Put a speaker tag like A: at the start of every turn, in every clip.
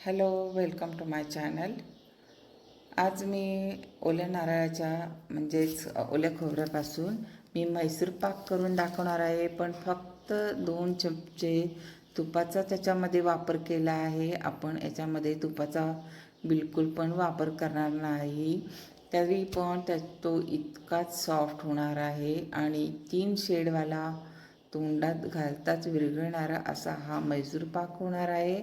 A: Hello welcome to my channel. आज मी ओल्या नारळाच्या म्हणजेच ओल्या खोबऱ्यापासून मी म्हैसूर पाक करून दाखवणार आहे पण फक्त दोन चमचे तुपाचा त्याच्यामध्ये वापर केला आहे. आपण याच्यामध्ये तुपाचा बिलकुल पण वापर करणार नाही. तरी पण त्या तो इतकाच सॉफ्ट होणार आहे आणि तीन शेडवाला तोंडात घालताच विरघळणारा असा हा मैसूर पाक होणार आहे.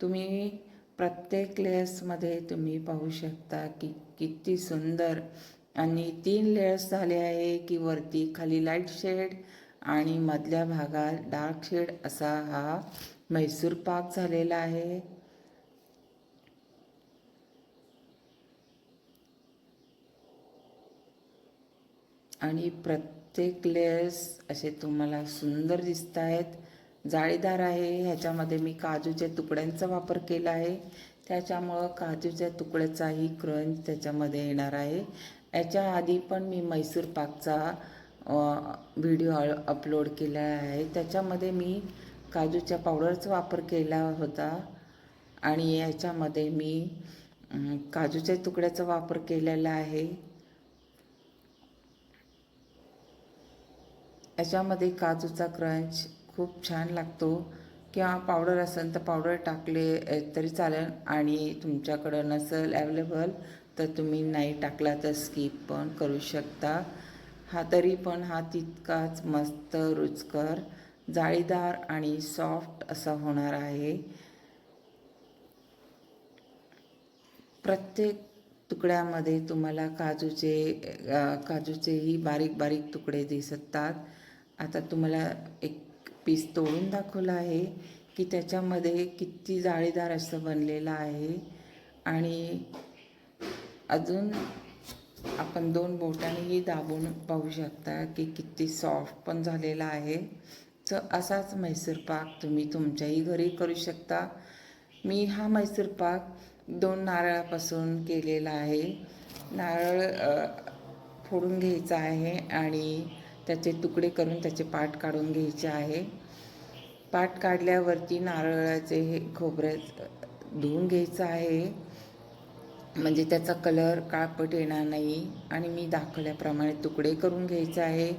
A: तुम्ही प्रत्येक लेयर्समध्ये तुम्ही पाहू शकता की किती सुंदर. आणि तीन लेयर्स झाले आहे की वरती खाली लाइट शेड आणि मधल्या भागात डार्क शेड असा हा मैसूर पाक झालेला आहे. आणि प्रत्येक लेयर्स असे तुम्हाला सुंदर दिसत आहेत जाळीदार आहे. ह्याच्यामध्ये मी काजूच्या तुकड्यांचा वापर केला आहे. त्याच्यामुळं काजूच्या तुकड्याचाही क्रंच त्याच्यामध्ये येणार आहे. याच्या आधी पण मी मैसूर पाकचा व्हिडिओ अपलोड केला आहे. त्याच्यामध्ये मी काजूच्या पावडरचा वापर केला होता. आणि याच्यामध्ये मी काजूच्या तुकड्याचा वापर केलेला आहे. याच्यामध्ये काजूचा क्रंच खूप छान लागतो. किंवा पावडर असेल तर पावडर टाकले तरी चालेल. आणि तुमच्याकडं नसेल ॲवेलेबल तर तुम्ही नाही टाकला तर स्किप पण करू शकता. हा तरी पण हा तितकाच मस्त रुचकर जाळीदार आणि सॉफ्ट असा होणार आहे. प्रत्येक तुकड्यामध्ये तुम्हाला काजूचे काजूचेही बारीक बारीक तुकडे दिसतात. आता तुम्हाला एक पीस तोडून दाखवला आहे की त्याच्यामध्ये किती जाळीदार असं बनलेलं आहे. आणि अजून आपण दोन बोटांनीही दाबून पाहू शकता की किती सॉफ्ट पण झालेला आहे. तर असाच मैसूर पाक तुम्ही तुमच्याही घरी करू शकता. मी हा मैसूर पाक दोन नारळापासून केलेला आहे. नारळ फोडून घ्यायचा आहे आणि त्याचे तुकडे करून त्याचे पाट काढून घ्यायचे आहे. पाट काढल्यावरती नारळाचे हे खोबरे धुवून घ्यायचं आहे. म्हणजे त्याचा कलर काळपट येणार नाही. आणि मी दाखवल्याप्रमाणे तुकडे करून घ्यायचं आहे.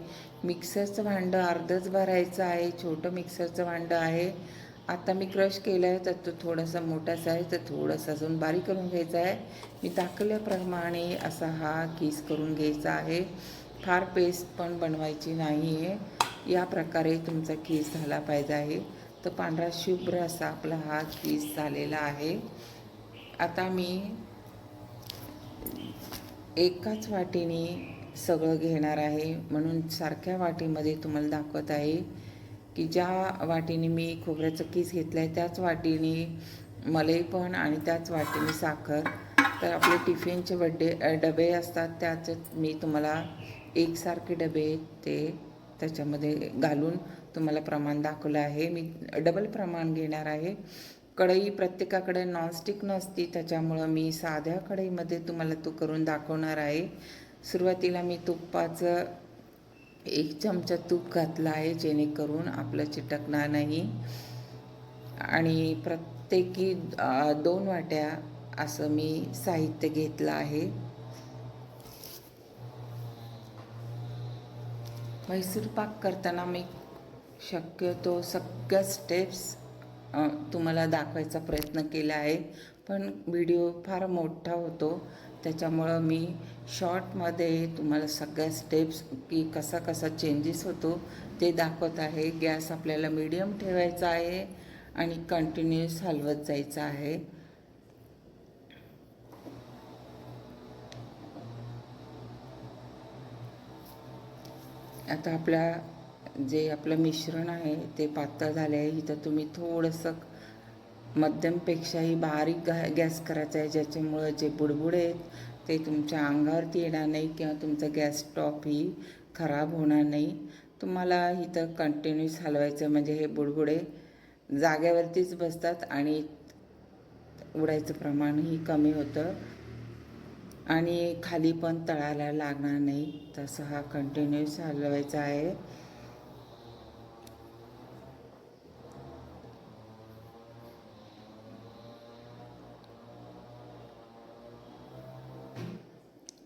A: मिक्सरचं भांडं अर्धच भरायचं आहे. छोटं मिक्सरचं भांडं आहे. आता मी क्रश केलं आहे तर तो थोडासा मोठासा आहे तर थोडंसं अजून बारीक करून घ्यायचा आहे. मी दाखवल्याप्रमाणे असा हा किस करून घ्यायचा आहे. फार पेस्ट पण बनवायची नाही आहे या प्रकारे तुमचा केस झाला पाहिजे आहे. तर पांढरा शुभ्र असा आपला हा केस झालेला आहे. आता मी एकाच वाटीने सगळं घेणार आहे. म्हणून सारख्या वाटीमध्ये तुम्हाला दाखवत आहे की ज्या वाटीने मी खोबऱ्याचं केस घेतलं आहे त्याच वाटीने मलई पण आणि त्याच वाटीने साखर. तर आपले टिफिनचे बड्डे डबे असतात त्याच मी तुम्हाला एकसारखे डबे ते त्याच्यामध्ये घालून तुम्हाला प्रमाण दाखवलं आहे. मी डबल प्रमाण घेणार आहे. कढई प्रत्येकाकडे नॉनस्टिक नसती त्याच्यामुळं मी साध्या कढईमध्ये तुम्हाला तो करून दाखवणार आहे. सुरुवातीला मी तुपाचं एक चमचा तूप घातला आहे जेणेकरून आपलं चिटकणार नाही. आणि प्रत्येकी दोन वाट्या असं मी साहित्य घेतलं आहे. म्हैसूर पाक करताना मी शक्यतो सगळ्या स्टेप्स तुम्हाला दाखवायचा प्रयत्न केला आहे. पण व्हिडिओ फार मोठा होतो. त्याच्यामुळं मी शॉर्टमध्ये तुम्हाला सगळ्या स्टेप्स की कसा कसा चेंजेस होतो ते दाखवत आहे. गॅस आपल्याला मीडियम ठेवायचा आहे आणि कंटिन्युअस हलवत जायचं आहे. आता आपल्या जे आपलं मिश्रण आहे ते पातळ झाले आहे इथं तुम्ही थोडंसं मध्यमपेक्षाही बारीक गा गॅस करायचा आहे ज्याच्यामुळं जे बुडबुड आहेत ते तुमच्या अंगावरती येणार नाही किंवा तुमचा गॅस स्टॉपही खराब होणार नाही. तुम्हाला इथं कंटिन्यूस हलवायचं म्हणजे हे बुडबुडे जाग्यावरतीच बसतात आणि उडायचं प्रमाणही कमी होतं. आणि खाली पण तळायला लागणार नाही. तसं हा कंटिन्यूस हलवायचा आहे.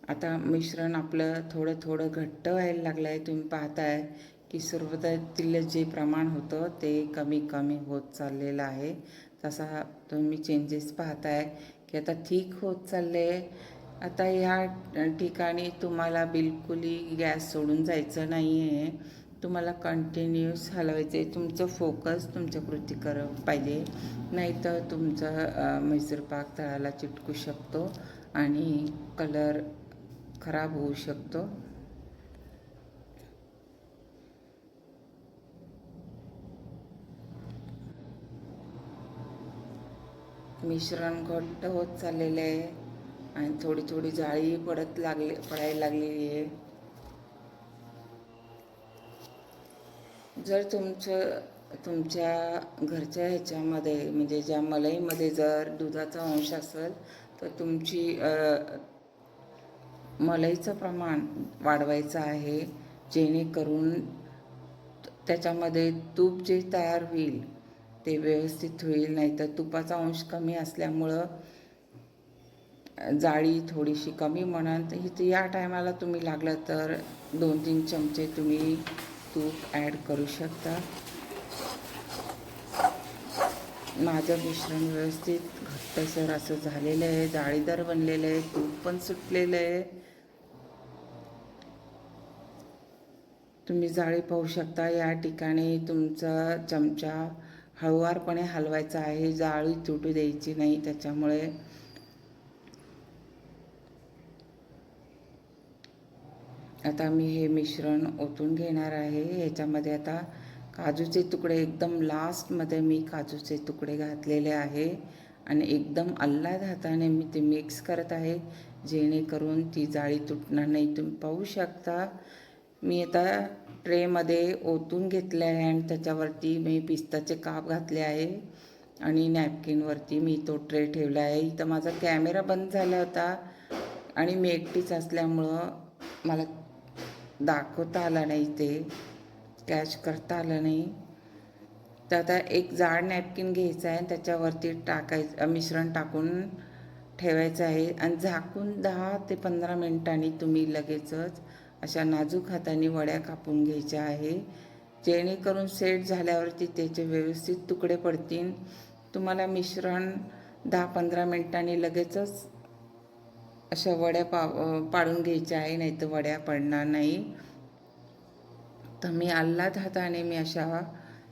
A: आता मिश्रण आपलं थोडं थोडं घट्ट व्हायला लागलं आहे तुम्ही पाहताय की सुरुवातीला जे प्रमाण होतं ते कमी कमी होत चाललेलं आहे. तसा तुम्ही चेंजेस पाहताय की आता ठीक होत चालले आहे आता ह्या ठिकाणी तुम्हाला बिलकुलही गॅस सोडून जायचं नाही आहे तुम्हाला कंटिन्यूस हलवायचं आहे तुमचं फोकस तुमच्या कृती कर पाहिजे. नाहीतर तुमचा मैसूर पाक तळाला चिटकू शकतो आणि कलर खराब होऊ शकतो. मिश्रण घट्ट होत चाललेलं आहे आणि थोडी थोडी जाळी पडत लागले पडायला लागलेली आहे. जर तुमचं तुमच्या घरच्या ह्याच्यामध्ये म्हणजे ज्या मलईमध्ये जर दुधाचा अंश असेल तर तुमची मलईचं प्रमाण वाढवायचं आहे जेणेकरून त्याच्यामध्ये तूप जे तयार होईल ते व्यवस्थित होईल नाही तर तुपाचा अंश कमी असल्यामुळं जाळी थोडीशी कमी म्हणाल तर इथे या टायमाला तुम्ही लागलं तर दोन तीन चमचे तुम्ही तूप ॲड करू शकता. माझं मिश्रण व्यवस्थित घट्टसर असं झालेलं आहे जाळीदार बनलेलं आहे तूप पण सुटलेलं आहे. तुम्ही जाळी पाहू शकता या ठिकाणी तुमचा चमचा हळुवारपणे हलवायचा आहे जाळी तुटू द्यायची नाही त्याच्यामुळे आता मी हे मिश्रण ओतून घेणार आहे. ह्याच्यामध्ये आता काजूचे तुकडे एकदम लास्टमध्ये मी काजूचे तुकडे घातलेले आहे. आणि एकदम अल्लाद हाताने मी ते मिक्स करत आहे. जेणेकरून ती जाळी तुटणार नाही. तुम्ही पाहू शकता मी आता ट्रेमध्ये ओतून घेतले आहे आणि त्याच्यावरती मी पिस्ताचे काप घातले आहे. आणि नॅपकिनवरती मी तो ट्रे ठेवला आहे. इथं माझा कॅमेरा बंद झाला होता. आणि मी एकटीच असल्यामुळं मला दाखवता आला नाही ते. कॅच करता आलं नाही. तर आता एक जाड नॅपकिन घ्यायचं आहे त्याच्यावरती टाकायचं मिश्रण टाकून ठेवायचं आहे. आणि झाकून दहा ते पंधरा मिनिटांनी तुम्ही लगेचच अशा नाजूक हाताने वड्या कापून घ्यायच्या आहे. जेणेकरून सेट झाल्यावरती त्याचे व्यवस्थित तुकडे पडतील. तुम्हाला मिश्रण दहा पंधरा मिनिटांनी लगेचच अशा वड्या पा पाडून घ्यायच्या आहे नाही तर वड्या पडणार नाही. तर मी आल्हाद हाताने मी अशा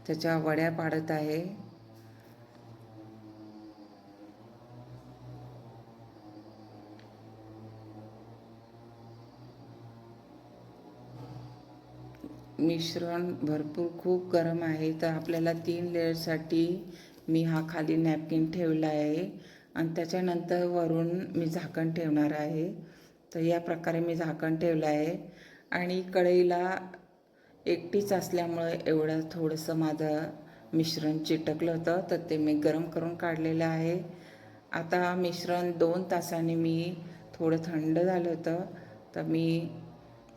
A: त्याच्या वड्या पाडत आहे. मिश्रण भरपूर खूप गरम आहे. तर आपल्याला तीन लेअरसाठी मी हा खाली नॅपकिन ठेवला आहे. आणि त्याच्यानंतर वरून मी झाकण ठेवणार आहे. तर या प्रकारे मी झाकण ठेवलं आहे. आणि कढईला एकटीच असल्यामुळे एवढं थोडंसं माझं मिश्रण चिटकलं होतं. तर ते मी गरम करून काढलेलं आहे. आता मिश्रण दोन तासाने मी थोडं थंड झालं होतं. तर मी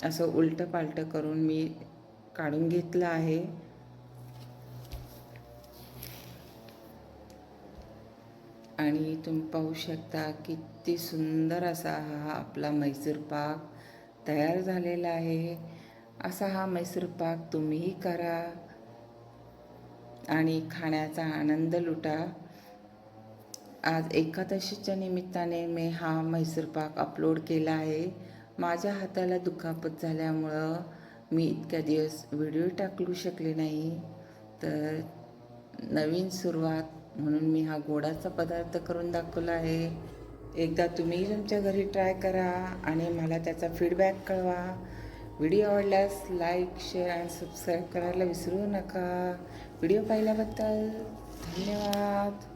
A: असं उलटं पालटं करून मी काढून घेतलं आहे. आणि तुम्ही पाहू शकता किती सुंदर असा हा आपला मैसूर पाक तयार झालेला आहे. असा हा मैसूर पाक तुम्हीही करा आणि खाण्याचा आनंद लुटा. आज एकादशीच्या निमित्ताने मी हा मैसूर पाक अपलोड केला आहे. माझ्या हाताला दुखापत झाल्यामुळं मी इतक्या दिवस व्हिडिओ टाकलू शकले नाही. तर नवीन सुरुवात म्हणून मी हा गोडाचा पदार्थ करून दाखवला आहे. एकदा तुम्ही तुमच्या घरी ट्राय करा आणि मला त्याचा फीडबॅक कळवा. व्हिडिओ आवडल्यास लाईक शेअर आणि सबस्क्राईब करायला विसरू नका. व्हिडिओ पाहिल्याबद्दल धन्यवाद.